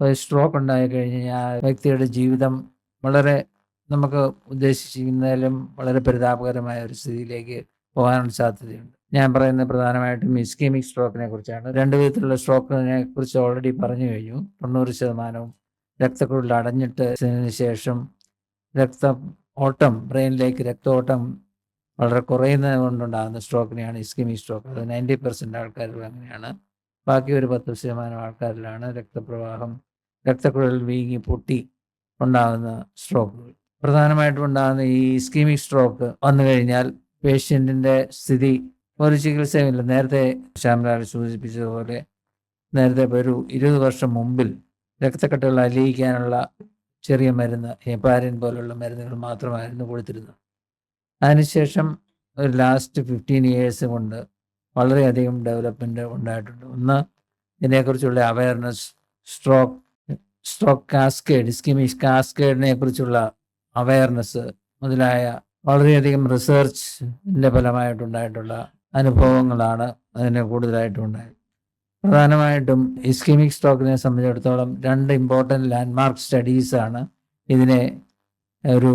ഒരു സ്ട്രോക്ക് ഉണ്ടായി കഴിഞ്ഞാൽ ആ വ്യക്തിയുടെ ജീവിതം വളരെ നമുക്ക് ഉദ്ദേശിച്ചിരുന്നാലും വളരെ പരിതാപകരമായ ഒരു സ്ഥിതിയിലേക്ക് പോകാനുള്ള സാധ്യതയുണ്ട്. ഞാൻ പറയുന്ന പ്രധാനമായിട്ടും ഇസ്കീമിക് സ്ട്രോക്കിനെ കുറിച്ചാണ്. രണ്ട് വിധത്തിലുള്ള സ്ട്രോക്കിനെ കുറിച്ച് ഓൾറെഡി പറഞ്ഞു കഴിഞ്ഞു. തൊണ്ണൂറ് ശതമാനവും രക്തക്കുഴൽ അടഞ്ഞിട്ടതിന് ശേഷം രക്ത ഓട്ടം ബ്രെയിനിലേക്ക് രക്തോട്ടം വളരെ കുറയുന്നത് കൊണ്ടുണ്ടാകുന്ന സ്ട്രോക്കിനെയാണ് ഇസ്കീമിക് സ്ട്രോക്ക് അത് നയന്റി പെർസെന്റ് ആൾക്കാരും അങ്ങനെയാണ്. ബാക്കി ഒരു പത്ത് ശതമാനം ആൾക്കാരിലാണ് രക്തപ്രവാഹം രക്തക്കുഴൽ വീങ്ങി പൊട്ടി ഉണ്ടാകുന്ന സ്ട്രോക്കുകൾ പ്രധാനമായിട്ടും ഉണ്ടാകുന്ന ഈ ഇസ്കീമിക് സ്ട്രോക്ക് വന്നു കഴിഞ്ഞാൽ പേഷ്യന്റിന്റെ സ്ഥിതി ഒരു ചികിത്സയുമില്ല. നേരത്തെ ശ്യാമലാൽ സൂചിപ്പിച്ചതുപോലെ നേരത്തെ ഒരു ഇരുപത് വർഷം മുമ്പിൽ രക്തക്കെട്ടുകൾ അലിയിക്കാനുള്ള ചെറിയ മരുന്ന് ഹെപ്പാരിൻ പോലുള്ള മരുന്നുകൾ മാത്രമായിരുന്നു കൊടുത്തിരുന്നത്. അതിനുശേഷം ഒരു ലാസ്റ്റ് ഫിഫ്റ്റീൻ ഇയേഴ്സ് കൊണ്ട് വളരെയധികം ഡെവലപ്മെന്റ് ഉണ്ടായിട്ടുണ്ട്. ഒന്ന് ഇതിനെക്കുറിച്ചുള്ള awareness stroke stroke cascade ischemic കാസ്കേഡിനെ കുറിച്ചുള്ള അവയർനെസ് മുതലായ വളരെയധികം റിസർച്ചിന്റെ ഫലമായിട്ടുണ്ടായിട്ടുള്ള അനുഭവങ്ങളാണ് അതിന് കൂടുതലായിട്ടും ഉണ്ടായത് പ്രധാനമായിട്ടും ഇസ്കിമിക് സ്ട്രോക്കിനെ സംബന്ധിച്ചിടത്തോളം രണ്ട് ഇമ്പോർട്ടന്റ് ലാൻഡ്മാർക്ക് സ്റ്റഡീസാണ് ഇതിനെ ഒരു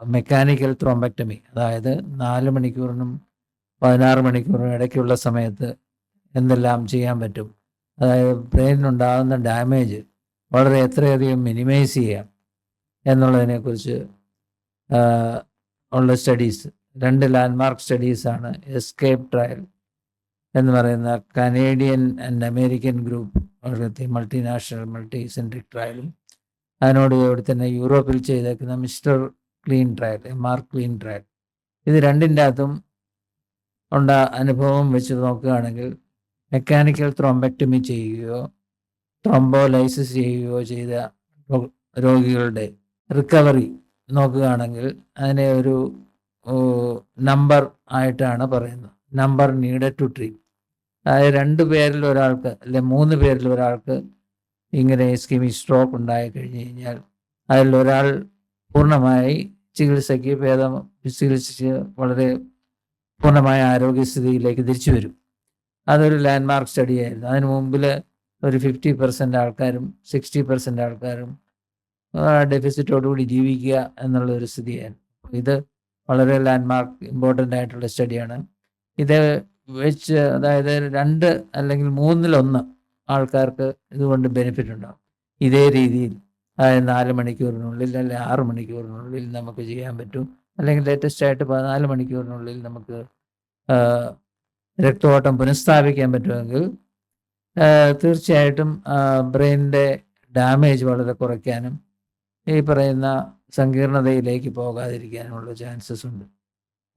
മെക്കാനിക്കൽ ത്രോംബക്ടമി അതായത് നാല് മണിക്കൂറിനും പതിനാറ് മണിക്കൂർ ഇടയ്ക്കുള്ള സമയത്ത് എന്തെല്ലാം ചെയ്യാൻ പറ്റും. അതായത് ബ്രെയിനിനുണ്ടാകുന്ന ഡാമേജ് വളരെ എത്രയധികം മിനിമൈസ് ചെയ്യാം എന്നുള്ളതിനെക്കുറിച്ച് ഉള്ള സ്റ്റഡീസ്. രണ്ട് ലാൻഡ്മാർക്ക് സ്റ്റഡീസാണ് എസ്കേപ്പ് ട്രയൽ എന്ന് പറയുന്ന കനേഡിയൻ ആൻഡ് അമേരിക്കൻ ഗ്രൂപ്പ് വളരെ മൾട്ടിനാഷണൽ മൾട്ടി സെൻട്രിക് ട്രയലും. അതിനോട് ഇവിടെ തന്നെ യൂറോപ്പിൽ ചെയ്തേക്കുന്ന mister clean trial M R clean trial. ഇത് രണ്ടിന്റെ അകത്തും ഉണ്ട. അനുഭവം വെച്ച് നോക്കുകയാണെങ്കിൽ മെക്കാനിക്കൽ ത്രോംബക്ടമി ചെയ്യുകയോ ത്രോംബോലൈസിസ് ചെയ്യുകയോ ചെയ്ത രോഗികളുടെ റിക്കവറി നോക്കുകയാണെങ്കിൽ അതിനെ ഒരു നമ്പർ ആയിട്ടാണ് പറയുന്നത്. നമ്പർ നീഡഡ് ടു ട്രീറ്റ് അതായത് രണ്ട് പേരിൽ ഒരാൾക്ക് അല്ലെ മൂന്ന് പേരിൽ ഒരാൾക്ക് ഇങ്ങനെ സ്കിമി സ്ട്രോക്ക് ഉണ്ടായി കഴിഞ്ഞ് കഴിഞ്ഞാൽ അതിൽ ഒരാൾ പൂർണമായി ചികിത്സയ്ക്ക് ഭേദം ചികിത്സിച്ച് വളരെ പൂർണമായ ആരോഗ്യസ്ഥിതിയിലേക്ക് തിരിച്ചു വരും. അതൊരു ലാൻഡ്മാർക്ക് സ്റ്റഡി ആയിരുന്നു. അതിന് മുമ്പിൽ ഒരു ഫിഫ്റ്റി പെർസെന്റ് ആൾക്കാരും സിക്സ്റ്റി പെർസെന്റ് ആൾക്കാരും ഡെഫിസിറ്റോടുകൂടി ജീവിക്കുക എന്നുള്ള ഒരു സ്ഥിതിയായിരുന്നു ഇത് വളരെ ലാൻഡ്മാർക്ക് ഇമ്പോർട്ടന്റ് ആയിട്ടുള്ള സ്റ്റഡിയാണ് ഇത് വെച്ച് അതായത് രണ്ട് അല്ലെങ്കിൽ മൂന്നിലൊന്ന് ആൾക്കാർക്ക് ഇതുകൊണ്ട് ബെനിഫിറ്റ് ഉണ്ടാകും ഇതേ രീതിയിൽ അതായത് നാല് മണിക്കൂറിനുള്ളിൽ അല്ലെങ്കിൽ ആറ് മണിക്കൂറിനുള്ളിൽ നമുക്ക് ചെയ്യാൻ പറ്റും. അല്ലെങ്കിൽ ലേറ്റസ്റ്റ് ആയിട്ട് പതിനാല് മണിക്കൂറിനുള്ളിൽ നമുക്ക് രക്തഓട്ടം പുനഃസ്ഥാപിക്കാൻ പറ്റുമെങ്കിൽ തീർച്ചയായിട്ടും ബ്രെയിനിന്റെ ഡാമേജ് വളരെ കുറയ്ക്കാനും ഈ പറയുന്ന സങ്കീർണതയിലേക്ക് പോകാതിരിക്കാനുമുള്ള ചാൻസസ് ഉണ്ട്.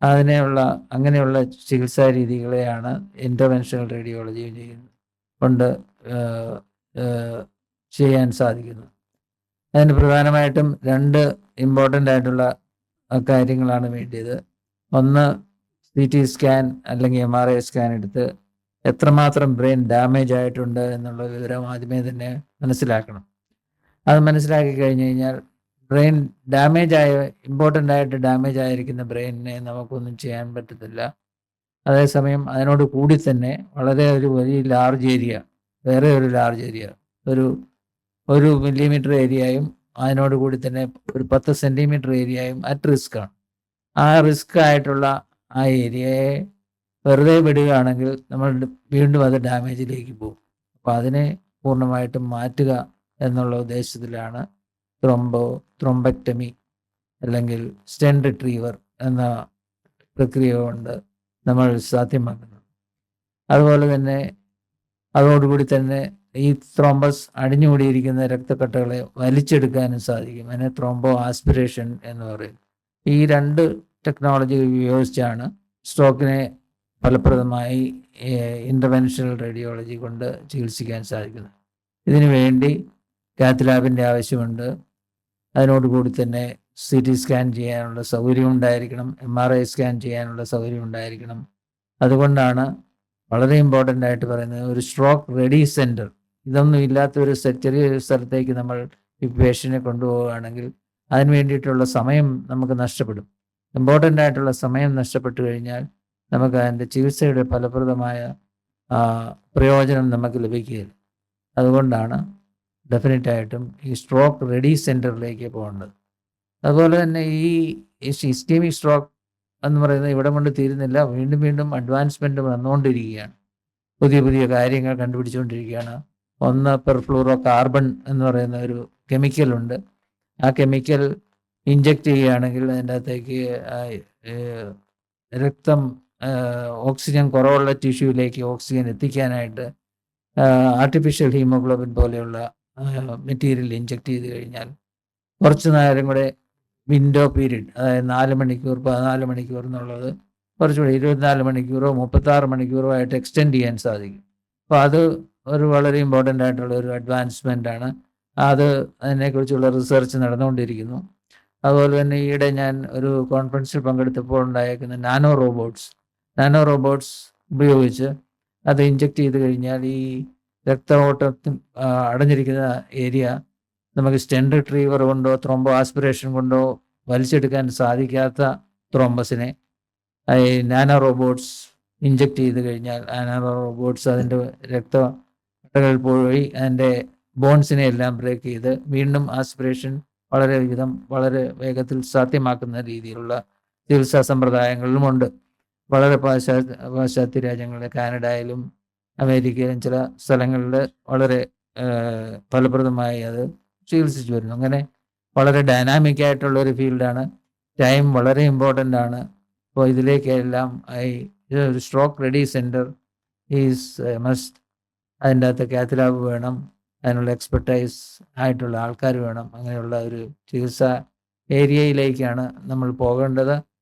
അതിനെയുള്ള അങ്ങനെയുള്ള ചികിത്സാ രീതികളെയാണ് ഇന്റർവെൻഷണൽ റേഡിയോളജിയും ചെയ്യുന്നത് കൊണ്ട് ചെയ്യാൻ സാധിക്കുന്നത്. അതിന് പ്രധാനമായിട്ടും രണ്ട് ഇമ്പോർട്ടന്റ് ആയിട്ടുള്ള കാര്യങ്ങളാണ് വേണ്ടിയത്. ഒന്ന് സി ടി സ്കാൻ അല്ലെങ്കിൽ എം ആർ ഐ സ്കാൻ എടുത്ത് എത്രമാത്രം ബ്രെയിൻ ഡാമേജ് ആയിട്ടുണ്ട് എന്നുള്ള വിവരം ആദ്യമേ തന്നെ മനസ്സിലാക്കണം. അത് മനസ്സിലാക്കി കഴിഞ്ഞ് കഴിഞ്ഞാൽ ബ്രെയിൻ ഡാമേജ് ആയ ഇമ്പോർട്ടന്റ് ആയിട്ട് ഡാമേജ് ആയിരിക്കുന്ന ബ്രെയിനിനെ നമുക്കൊന്നും ചെയ്യാൻ പറ്റത്തില്ല. അതേസമയം അതിനോട് കൂടി തന്നെ വളരെ ഒരു വലിയ ലാർജ് ഏരിയ വേറെ ഒരു ലാർജ് ഏരിയ ഒരു ഒരു മില്ലിമീറ്റർ ഏരിയയും അതിനോട് കൂടി തന്നെ ഒരു പത്ത് സെന്റിമീറ്റർ ഏരിയയും അറ്റ് റിസ്ക് ആണ്. ആ റിസ്ക് ആയിട്ടുള്ള ആ ഏരിയയെ വെറുതെ വിടുകയാണെങ്കിൽ നമ്മൾ വീണ്ടും അത് ഡാമേജിലേക്ക് പോകും. അപ്പോൾ അതിനെ പൂർണമായിട്ടും മാറ്റുക എന്നുള്ള ഉദ്ദേശത്തിലാണ് ത്രോംബോ ത്രോംബക്ടമി അല്ലെങ്കിൽ സ്റ്റെൻ റിട്രീവർ എന്ന പ്രക്രിയ കൊണ്ട് നമ്മൾ സാധ്യമാക്കുന്നത്. അതുപോലെ തന്നെ അതോടുകൂടി തന്നെ ഈ ത്രോംബസ് അടിഞ്ഞുകൂടിയിരിക്കുന്ന രക്തക്കട്ടകളെ വലിച്ചെടുക്കാനും സാധിക്കും. അതിനെ ത്രോംബോ ആസ്പിറേഷൻ എന്ന് പറയും. ഈ രണ്ട് ടെക്നോളജി ഉപയോഗിച്ചാണ് സ്ട്രോക്കിനെ ഫലപ്രദമായി ഇന്റർവെൻഷണൽ റേഡിയോളജി കൊണ്ട് ചികിത്സിക്കാൻ സാധിക്കുന്നത്. ഇതിനു വേണ്ടി കാത്ത് ലാബിന്റെ ആവശ്യമുണ്ട്. അതിനോടുകൂടി തന്നെ സി ടി സ്കാൻ ചെയ്യാനുള്ള സൗകര്യം ഉണ്ടായിരിക്കണം എം ആർ ഐ സ്കാൻ ചെയ്യാനുള്ള സൗകര്യം ഉണ്ടായിരിക്കണം അതുകൊണ്ടാണ് വളരെ ഇമ്പോർട്ടന്റ് ആയിട്ട് പറയുന്നത് ഒരു സ്ട്രോക്ക് റെഡി സെന്റർ ഇതൊന്നും ഇല്ലാത്ത ഒരു ചെറിയ സ്ഥലത്തേക്ക് നമ്മൾ ഈ പേഷ്യനെ കൊണ്ടുപോവുകയാണെങ്കിൽ അതിന് വേണ്ടിയിട്ടുള്ള സമയം നമുക്ക് നഷ്ടപ്പെടും. ഇമ്പോർട്ടന്റ് ആയിട്ടുള്ള സമയം നഷ്ടപ്പെട്ടു കഴിഞ്ഞാൽ നമുക്ക് അതിന്റെ ചികിത്സയുടെ ഫലപ്രദമായ പ്രയോജനം നമുക്ക് ലഭിക്കുകയില്ല. അതുകൊണ്ടാണ് ഡെഫിനറ്റ് ആയിട്ടും ഈ സ്ട്രോക്ക് റെഡി സെന്ററിലേക്ക് പോകേണ്ടത്. അതുപോലെ തന്നെ ഈ ഇസ്റ്റീമിക് സ്ട്രോക്ക് എന്ന് പറയുന്നത് ഇവിടെ കൊണ്ട് തീരുന്നില്ല. വീണ്ടും വീണ്ടും അഡ്വാൻസ്മെന്റ് വന്നുകൊണ്ടിരിക്കുകയാണ്. പുതിയ പുതിയ കാര്യങ്ങൾ കണ്ടുപിടിച്ചുകൊണ്ടിരിക്കുകയാണ്. ഒന്ന് പെർഫ്ലൂറോ കാർബൺ എന്ന് പറയുന്ന ഒരു കെമിക്കലുണ്ട് ആ കെമിക്കൽ ഇഞ്ചെക്ട് ചെയ്യുകയാണെങ്കിൽ അതിന്റെ അകത്തേക്ക് രക്തം ഓക്സിജൻ കുറവുള്ള ടിഷ്യൂവിലേക്ക് ഓക്സിജൻ എത്തിക്കാനായിട്ട് ആർട്ടിഫിഷ്യൽ ഹീമോഗ്ലോബിൻ പോലെയുള്ള മെറ്റീരിയൽ ഇഞ്ചക്ട് ചെയ്ത് കഴിഞ്ഞാൽ കുറച്ച് നേരം കൂടെ വിൻഡോ പീരീഡ് അതായത് നാല് മണിക്കൂർ പതിനാല് മണിക്കൂർ എന്നുള്ളത് കുറച്ചുകൂടി ഇരുപത്തിനാല് മണിക്കൂറോ മുപ്പത്താറ് മണിക്കൂറോ ആയിട്ട് എക്സ്റ്റെൻഡ് ചെയ്യാൻ സാധിക്കും. അപ്പോൾ അത് ഒരു വളരെ ഇമ്പോർട്ടന്റ് ആയിട്ടുള്ള ഒരു അഡ്വാൻസ്മെന്റ് ആണ്. അത് അതിനെക്കുറിച്ചുള്ള റിസർച്ച് നടന്നുകൊണ്ടിരിക്കുന്നു. അതുപോലെ തന്നെ ഈയിടെ ഞാൻ ഒരു കോൺഫറൻസിൽ പങ്കെടുത്തപ്പോൾ ഉണ്ടായേക്കുന്ന നാനോ റോബോട്ട്സ് നാനോ റോബോട്ട്സ് ഉപയോഗിച്ച് അത് ഇഞ്ചെക്ട് ചെയ്ത് കഴിഞ്ഞാൽ ഈ രക്തഓട്ടത്തിൽ അടഞ്ഞിരിക്കുന്ന ഏരിയ നമുക്ക് സ്റ്റെൻഡ് റിട്രീവർ കൊണ്ടോ ത്രോംബോ ആസ്പിറേഷൻ കൊണ്ടോ വലിച്ചെടുക്കാൻ സാധിക്കാത്ത ത്രോംബസിനെ ഈ നാനോ റോബോട്ട്സ് ഇഞ്ചെക്ട് ചെയ്ത് കഴിഞ്ഞാൽ നാനോ റോബോട്ട്സ് അതിന്റെ രക്തകൾ പോയി അതിന്റെ ബോൺസിനെ എല്ലാം ബ്രേക്ക് ചെയ്ത് വീണ്ടും ആസ്പിറേഷൻ വളരെ വിധം വളരെ വേഗത്തിൽ സാധ്യമാക്കുന്ന രീതിയിലുള്ള ചികിത്സാ സമ്പ്രദായങ്ങളിലുമുണ്ട് വളരെ പാശ്ചാത്യ പാശ്ചാത്യ രാജ്യങ്ങളിൽ കാനഡയിലും അമേരിക്കയിലും ചില സ്ഥലങ്ങളിൽ വളരെ ഫലപ്രദമായി അത് ചികിത്സിച്ചു വരുന്നു. അങ്ങനെ വളരെ ഡൈനാമിക് ആയിട്ടുള്ള ഒരു ഫീൽഡാണ് ടൈം വളരെ ഇമ്പോർട്ടന്റ് ആണ്. അപ്പോൾ ഇതിലേക്കെല്ലാം ഈ ഒരു stroke ready centre is must അതിന്റെ അകത്ത് കാത്തലാബ് വേണം. അതിനുള്ള എക്സ്പെർട്ടൈസ് ആയിട്ടുള്ള ആൾക്കാർ വേണം. അങ്ങനെയുള്ള ഒരു ചികിത്സാ ഏരിയയിലേക്കാണ് നമ്മൾ പോകേണ്ടത്.